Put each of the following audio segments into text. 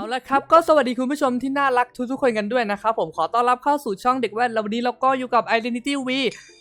เอาละครับก็สวัสดีคุณผู้ชมที่น่ารักทุกๆคนกันด้วยนะครับผมขอต้อนรับเข้าสู่ช่องเด็กแว่นแล้ววันนี้เราก็อยู่กับ Identity V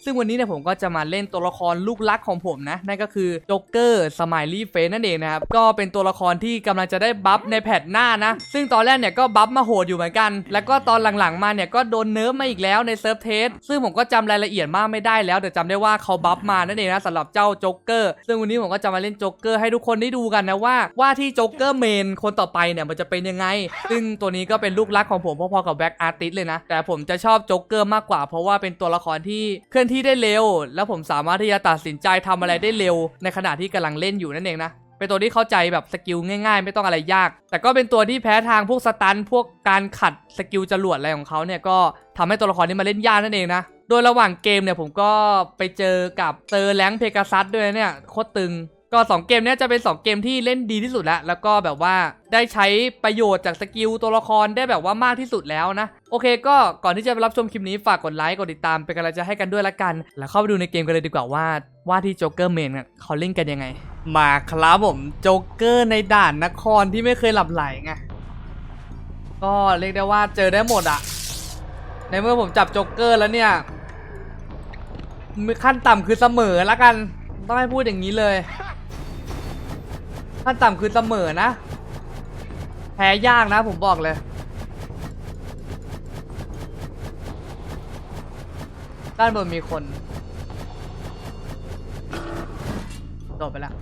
ซึ่งวันนี้เนี่ยผมก็จะมาเล่นตัวละครลูกรักของผมนะ นั่นก็คือโจ๊กเกอร์สม i ลี่เฟสนั่นเองนะครับ ก็เป็นตัวละครที่กำลังจะได้บัฟในแพทหน้านะ ซึ่งตอนแรกเนี่ยก็บัฟมาโหดอยู่เหมือนกัน แล้วก็ตอนหลังๆมาเนี่ยก็โดนเนิร์ฟมาอีกแล้วในเซิร์ฟเทสซึ่งผมก็จำรายละเอียดมากไม่ได้แล้วแต่จำได้ว่าเขาบัฟมานั่นเองนะสำหรับเจ้าโจ๊กเกอร์ซึ่งวันนี้ผมก็จะมาเล่นโจ๊กเกอร์ให้ทุกคนได้ดูกันนะว่าว่าที่โจ๊กเกอร์เมนคนต่อไปเนี่ยมันจะเป็นยังไง ซึ่งตัวนี้ก็เป็นลูกรักของผมพอๆกับแบ็กอาร์ติสเลยนะ แต่ผมจะชอบโจ๊กเกอร์มากกว่า เพราะว่าเป็นตัวละครที่เคลื่อนที่ได้เร็ว แล้วผมสามารถที่จะตัดสินใจทำอะไรได้เร็ว ในขณะที่กำลังเล่นอยู่นั่นเองนะเป็นตัวที่เข้าใจแบบสกิลง่ายๆ ไม่ต้องอะไรยาก แต่ก็เป็นตัวที่แพ้ทางพวกสตันพวกการขัดสกิลจรวดอะไรของเขาเนี่ยก็ทำให้ตัวละครนี้มาเล่นยากนั่นเองนะโดยระหว่างเกมเนี่ยผมก็ไปเจอกับเซอร์แลงเพกาซัสด้วยเนี่ยโคตรตึง ก็ 2 เกมเนี้ยจะเป็น 2 เกมที่เล่นดีที่สุดแล้ว แล้วก็แบบว่าได้ใช้ประโยชน์จากสกิลตัวละครได้แบบว่ามากที่สุดแล้วนะ โอเคก็ก่อนที่จะไปรับชมคลิปนี้ฝากกดไลค์กดติดตามเป็นกำลังใจให้กันด้วยละกัน แล้วเข้าไปดูในเกมกันเลยดีกว่าว่าว่าที่โจ๊กเกอร์เมนเนี่ยเขาเล่นกันยังไง มาครับผมโจ๊กเกอร์ในด่านนครที่ไม่เคยหลับไหลไงก็เรียกได้ว่าเจอได้หมดอะในเมื่อผมจับโจ๊กเกอร์แล้วเนี่ยขั้นต่ำคือเสมอละกันต้องให้พูดอย่างนี้เลย ขั้นต่ำคือเสมอนะ แพ้ยากนะผมบอกเลย ด้านบนมีคนโดดไปแล้ว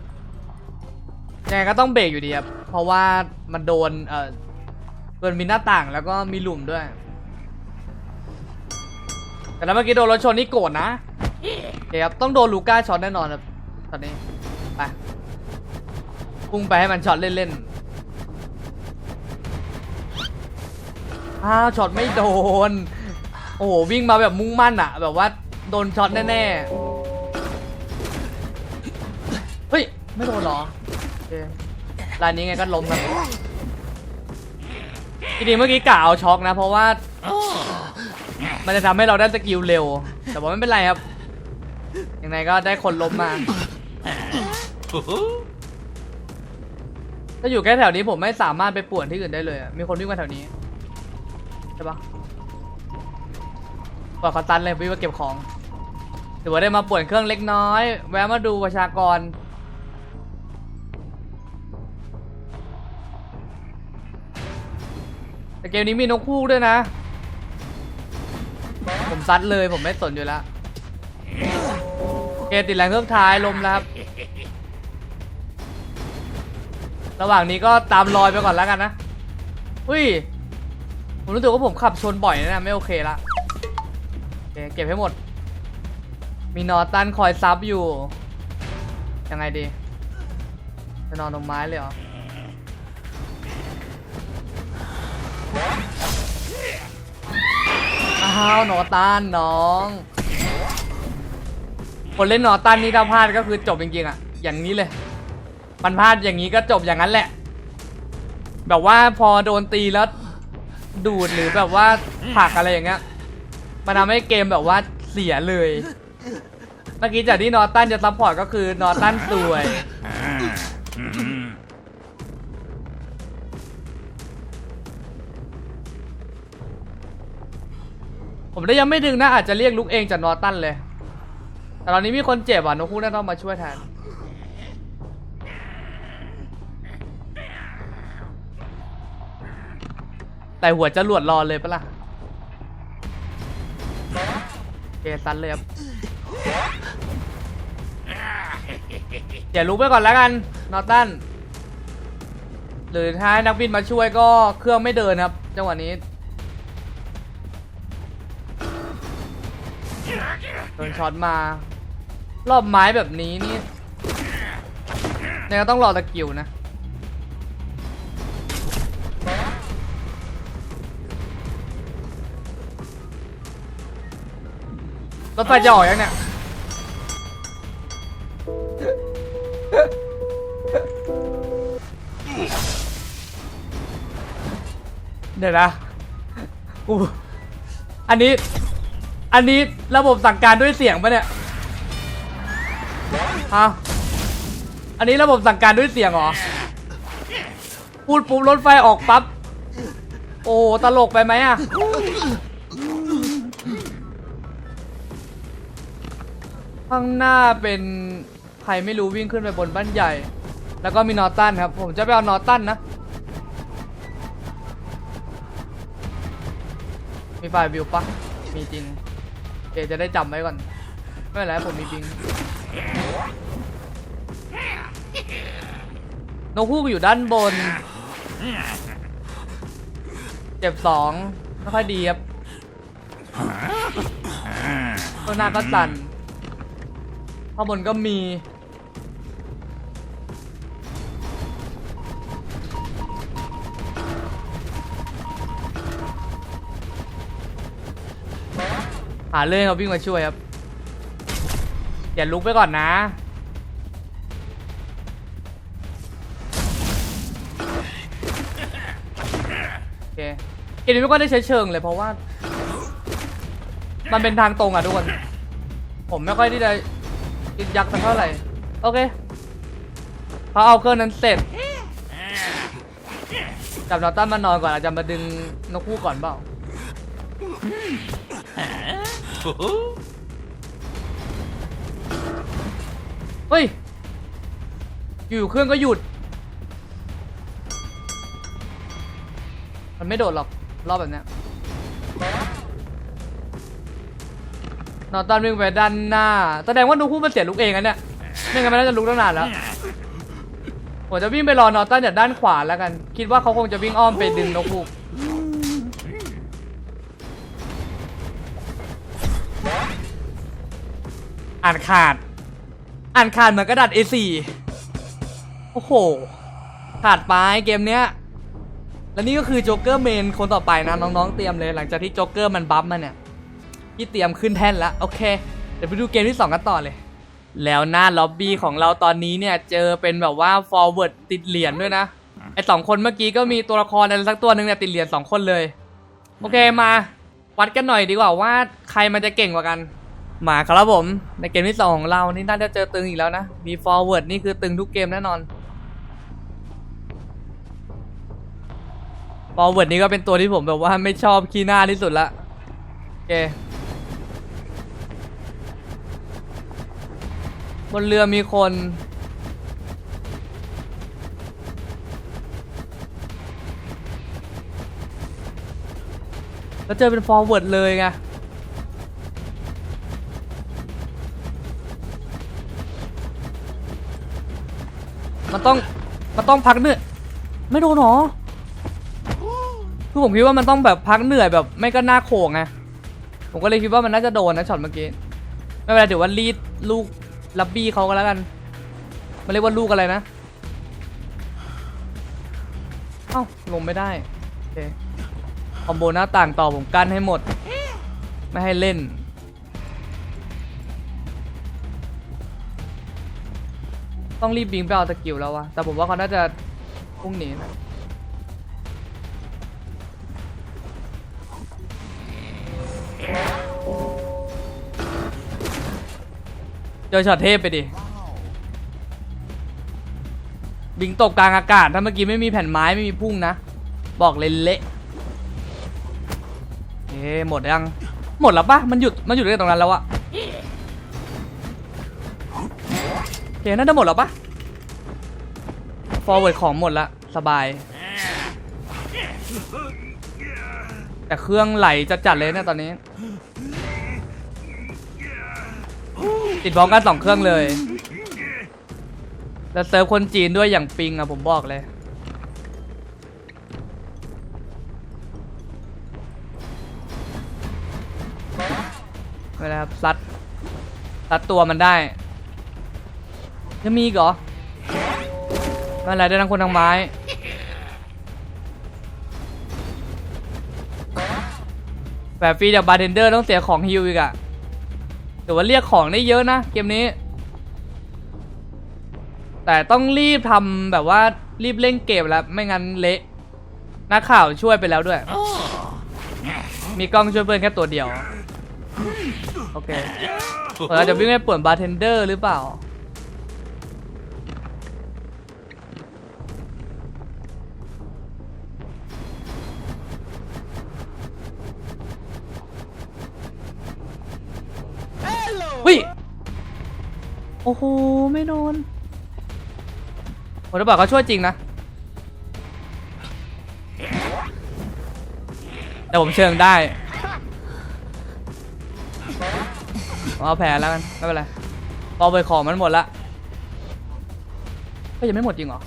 ยังไงก็ต้องเบรกอยู่ดีครับ เพราะว่ามันโดน เอ่อโดนมีหน้าต่างแล้วก็มีหลุมด้วย แต่แล้วเมื่อกี้โดนรถชนนี่โกรธนะโอเคครับต้องโดนลูก้าช็อตแน่นอนครับตอนนี้ ไป พุ่งไปให้มันช็อตเล่นๆอ้าวช็อตไม่โดน โอ้โหวิ่งมาแบบมุ่งมั่นอะแบบว่าโดนช็อตแน่ๆ เฮ้ย ไม่โดนเหรอโอเครายนี้ไงก็ล้มนะจริงๆเมื่อกี้กะเอาช็อกนะ เพราะว่า มันจะทำให้เราได้สกิลเร็ว แต่ว่าไม่เป็นไรครับ ยังไงก็ได้คนล้มมา ถ้าอยู่แค่แถวนี้ผมไม่สามารถไปป่วนที่อื่นได้เลยอะมีคนวิ่งมาแถวนี้ใช่ปะปล่อยเขาตันเลยวิ่งมาเก็บของถือว่าได้มาป่วนเครื่องเล็กน้อย แวะมาดูประชากร แต่เกมนี้มีนกคู่ด้วยนะ ผมซัดเลยผมไม่สนอยู่แล้ว เกมติดแรงเครื่องท้ายลมแล้วครับ ระหว่างนี้ก็ตามรอยไปก่อนแล้วกันนะ อุ้ย ผมรู้สึกว่าผมขับชนบ่อยนะเนี่ยไม่โอเคละโอเคเก็บให้หมด มีนอตันคอยซับอยู่ ยังไงดี จะนอนตรงไม้เลยเหรอ อ้าวหนอตันน้อง คนเล่นหนอตันนี่ถ้าพลาดก็คือจบจริงๆอะอย่างนี้เลย มันพลาดอย่างนี้ก็จบอย่างนั้นแหละ แบบว่าพอโดนตีแล้ว ดูดหรือแบบว่าผลักอะไรอย่างเงี้ยมันทำให้เกมแบบว่าเสียเลยเมื่อกี้จากที่นอตันจะซัพพอร์ตก็คือนอตันสวยผมได้ยังไม่ดึงนะอาจจะเรียกลุกเองจากนอตันเลย แต่ตอนนี้มีคนเจ็บอะนกคู่น่าต้องมาช่วยแทน แต่หัวจะหลวดรอเลยปะล่ะเกซันเลยครับเดี๋ยวลุกไปก่อนแล้วกัน นอตันหรือถ้าให้นักบินมาช่วยก็เครื่องไม่เดินครับ จังหวะนี้โดนช็อตมา รอบไม้แบบนี้นี่เนี่ยต้องรอตะกิวนะ รถไฟจะออกยังเนี่ย เดี๋ยวนะกูอันนี้ อันนี้ระบบสั่งการด้วยเสียงปะเนี่ยฮะอันนี้ระบบสั่งการด้วยเสียงเหรอ พูดปุ๊บรถไฟออกปั๊บ โอ้ ตลกไปไหมอะ ข้างหน้าเป็นใครไม่รู้วิ่งขึ้นไปบนบ้านใหญ่ แล้วก็มีนอตันครับ ผมจะไปเอานอตันนะ มีไฟล์วิวปะมีจริงโอเคจะได้จำไว้ก่อน ไม่เป็นไรผมมีบิงนกฮูกอยู่ด้านบน เจ็บสองไม่ค่อยดีครับข้างหน้าก็สั่น ข้างบนก็มี หาเรื่องเขาวิ่งมาช่วยครับอย่าลุกไปก่อนนะโอเคเกมนี้ไม่ก็ได้ใช้เชิงเลยเพราะว่า มันเป็นทางตรงอะทุกคน ผมไม่ค่อยที่จะ ยึดยักสักเท่าไหร่ โอเคพอเอาเครื่องนั้นเสร็จ จับนอตันมานอนก่อนอาจจะมาดึงนกคู่ก่อนเปล่าเฮ้ย อยู่เครื่องก็หยุด มันไม่โดดหรอก รอบแบบเนี้ นอตันวิ่งไปด้านหน้า แสดงว่านกคู่มันเสียลุกเองอันเนี้ยไม่งั้นมันน่าจะลุกตั้งนานแล้วผมจะวิ่งไปรอนอตันจากด้านขวาแล้วกัน คิดว่าเขาคงจะวิ่งอ้อมไปดึงนกคู่อ่านขาด อ่านขาดเหมือนกระดาษ A4 โอ้โห ขาดไปเกมเนี้ย แล้วนี่ก็คือโจ๊กเกอร์เมนคนต่อไปนะน้องๆเตรียมเลย หลังจากที่โจ๊กเกอร์มันบัฟมาเนี่ย พี่เตรียมขึ้นแท่นแล้วโอเค เดี๋ยวไปดูเกมที่ 2 กันต่อเลย แล้วหน้าล็อบบี้ของเราตอนนี้เนี่ย เจอเป็นแบบว่า forward ติดเหรียญด้วยนะ ไอสองคนเมื่อกี้ก็มีตัวละครอะไรสักตัวหนึ่งเนี่ยติดเหรียญสองคนเลย โอเคมาวัดกันหน่อยดีกว่าว่าใครมันจะเก่งกว่ากันมาครับผม ในเกมที่สองของเรานี่น่าจะเจอตึงอีกแล้วนะ มี forward นี่คือตึงทุกเกมแน่นอน forward นี่ก็เป็นตัวที่ผมแบบว่าไม่ชอบขี้หน้าที่สุดละโอเค บนเรือมีคน แล้วเจอเป็น forward เลยไงมันต้องมันต้องพักเหนื่อยไม่โดนหรอคือผมคิดว่ามันต้องแบบพักเหนื่อยแบบไม่ก็หน้าโขงไงผมก็เลยคิดว่ามันน่าจะโดนนะช็อตเมื่อกี้ไม่เป็นไรเดี๋ยวว่ารีดลูก ลับบี้เขาก็แล้วกันมันเรียกว่าลูกอะไรนะเอ้าลงไม่ได้โอเคคอมโบหน้าต่างต่อผมกั้นให้หมด ไม่ให้เล่น ต้องรีบบิงไปเอาสกิลแล้ววะแต่ผมว่าเขาน่าจะพุ่งหนีนะ เจอช็อตเทพไปดิ บิงตกกลางอากาศ ถ้าเมื่อกี้ไม่มีแผ่นไม้ไม่มีพุ่งนะ บอกเลยเละเอ๊หมดยัง หมดแล้วปะมันหยุด มันหยุดได้ตรงนั้นแล้วอะโอเคน่าจะหมดแล้วปะ forward ของหมดละ สบาย แต่เครื่องไหลจะจัดเลยเนะตอนนี้ ติดพร้อมกันสองเครื่องเลย แล้วเซิร์ฟคนจีนด้วยอย่างปิงอะผมบอกเลยไม่เป็นไรครับซัดซัดตัวมันได้จะมีอีกเหรอไม่เป็นไรได้ทั้งคนทั้งไม้แบบฟรีจากบาร์เทนเดอร์ต้องเสียของฮิวอีกอะ แต่ว่าเรียกของได้เยอะนะเกมนี้ แต่ต้องรีบทำแบบว่ารีบเล่นเกมแล้ว ไม่งั้นเละนักข่าวช่วยไปแล้วด้วย มีกล้องช่วยเพื่อนแค่ตัวเดียว โอเคเราจะวิ่งไปป่วนบาร์เทนเดอร์หรือเปล่า โอ้โห ไม่โดนโอ้ถ้าบอกเขาช่วยจริงนะ แต่ผมเชิงได้เอาแผลแล้วกัน ไม่เป็นไรพอไปของมันหมดละก็ยังไม่หมดจริงเหรอ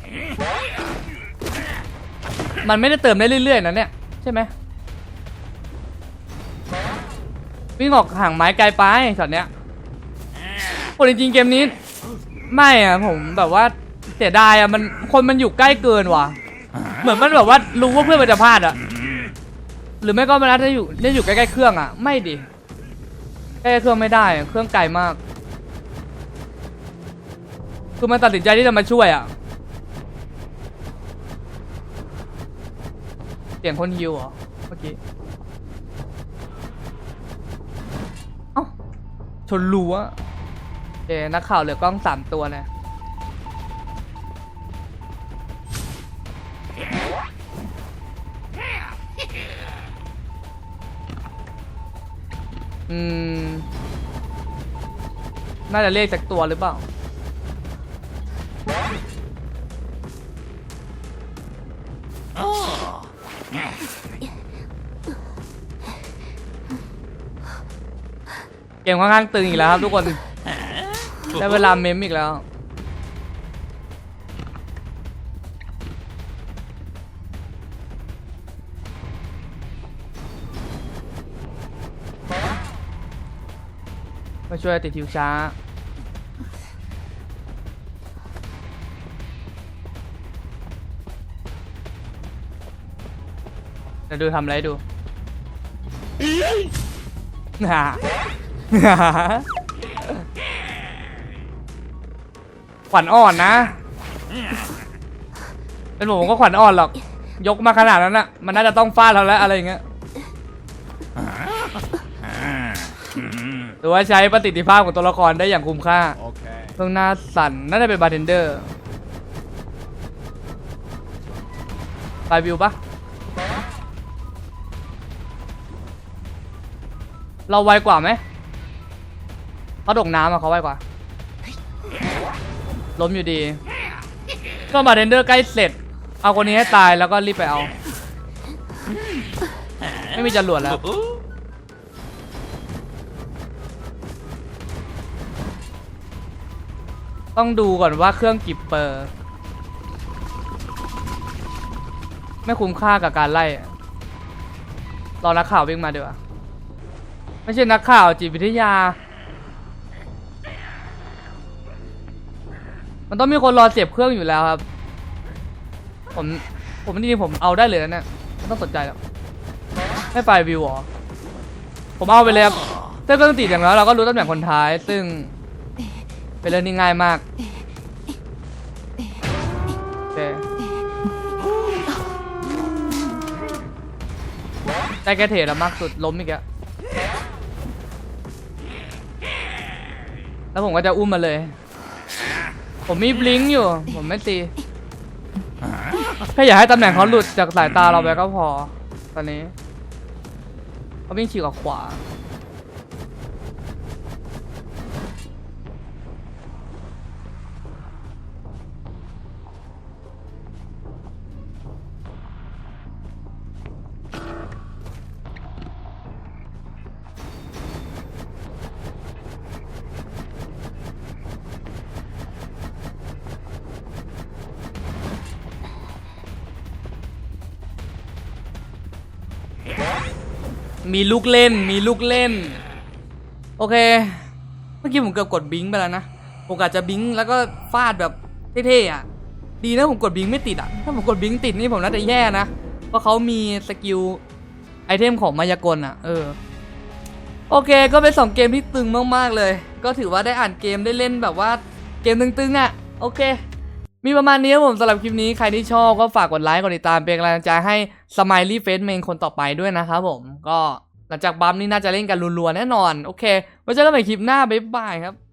มันไม่ได้เติมได้เรื่อยๆนะเนี่ย ใช่ไหมวิ่งออกห่างไม้ไกลไปช็อตเนี้ย คนจริงๆเกมนี้ ไม่อะผมแบบว่าเสียดายอะมันคนมันอยู่ใกล้เกินว่ะ เหมือนมันแบบว่ารู้ว่าเพื่อนมันจะพลาดอะหรือไม่ก็มันน่าจะอยู่ได้อยู่ใกล้ๆเครื่องอะไม่ดิใกล้ๆเครื่องไม่ได้อะเครื่องไกลมาก คือมันตัดสินใจที่จะมาช่วยอะเสียงคนฮิวเหรอเมื่อกี้เอ้าชนรั้วโอ เคนักข่าวเหลือกล้องสามตัวนะอืม น่าจะเรียกจากตัวหรือเปล่า เกมค่อนข้างตึงอีกแล้วครับทุกคน ได้เวลาเมมอีกแล้ว มาช่วยติดทิวช้าเดี๋ยวดูทำอะไรให้ดูฮ่า ขวัญอ่อนนะ เป็นผมก็ขวัญอ่อนหรอก ยกมาขนาดนั้นน่ะมันน่าจะต้องฟาดเราแล้วอะไรอย่างเงี้ยหรือว่าใช้ประสิทธิภาพของตัวละครได้อย่างคุ้มค่า Okay. เครื่องหน้าสั่นน่าจะเป็นบาร์เทนเดอร์ไปวิวปะเราไวกว่าไหมเขาดกน้ำอะเขาไวกว่า ล้มอยู่ดี ก็บาเทนเดอร์ใกล้เสร็จ เอาคนนี้ให้ตายแล้วก็รีบไปเอา ไม่มีจรวดแล้ว ต้องดูก่อนว่าเครื่องกี่เปอร์ ไม่คุ้มค่ากับการไล่ รอนักข่าววิ่งมาดีกว่า ไม่ใช่นักข่าวจิตวิทยา มันต้องมีคนรอเสียบเครื่องอยู่แล้วครับ ผมผมจริงๆผมเอาได้เลยนะเนี่ยไม่ต้องสนใจแล้วไม่ไปวิวเหรอผมเอาไปเลยครับถ้าเครื่องติดอย่างแล้วเราก็รู้ตำแหน่งคนท้าย ซึ่งเป็นเรื่องที่ง่ายมากโอเคได้แค่เทรดแล้วมากสุดล้มอีกแล้วแล้วผมก็จะอุ้มมาเลย ผมมีบลิงก์อยู่ ผมไม่ตี แค่อย่าให้ตำแหน่งเขาหลุดจากสายตาเราไปก็พอ ตอนนี้เขาวิ่งฉีกออกขวา มีลูกเล่น มีลูกเล่น โอเค เมื่อกี้ผมเกือบกดบิงไปแล้วนะผมกะจะบิงแล้วก็ฟาดแบบเท่ๆอะ ดีนะผมกดบิงไม่ติดอะ ถ้าผมกดบิงติดนี่ผมน่าจะแย่นะ เพราะเขามีสกิลไอเทมของมายากลอะ เออ โอเค ก็เป็นสองเกมที่ตึงมากๆเลย ก็ถือว่าได้อ่านเกมได้เล่นแบบว่าเกมตึงๆอะ โอเค มีประมาณนี้ครับผมสำหรับคลิปนี้ใครที่ชอบก็ฝากกดไลค์กดติดตามเป็นกำลังใจให้สม i l ลี่เฟสเมนคนต่อไปด้วยนะครับผมก็หลังจากบัมนี่น่าจะเล่นกันรัวๆแน่นอน โอเคไว้เจอกันใหม่คลิปหน้าบ๊ายบายครับ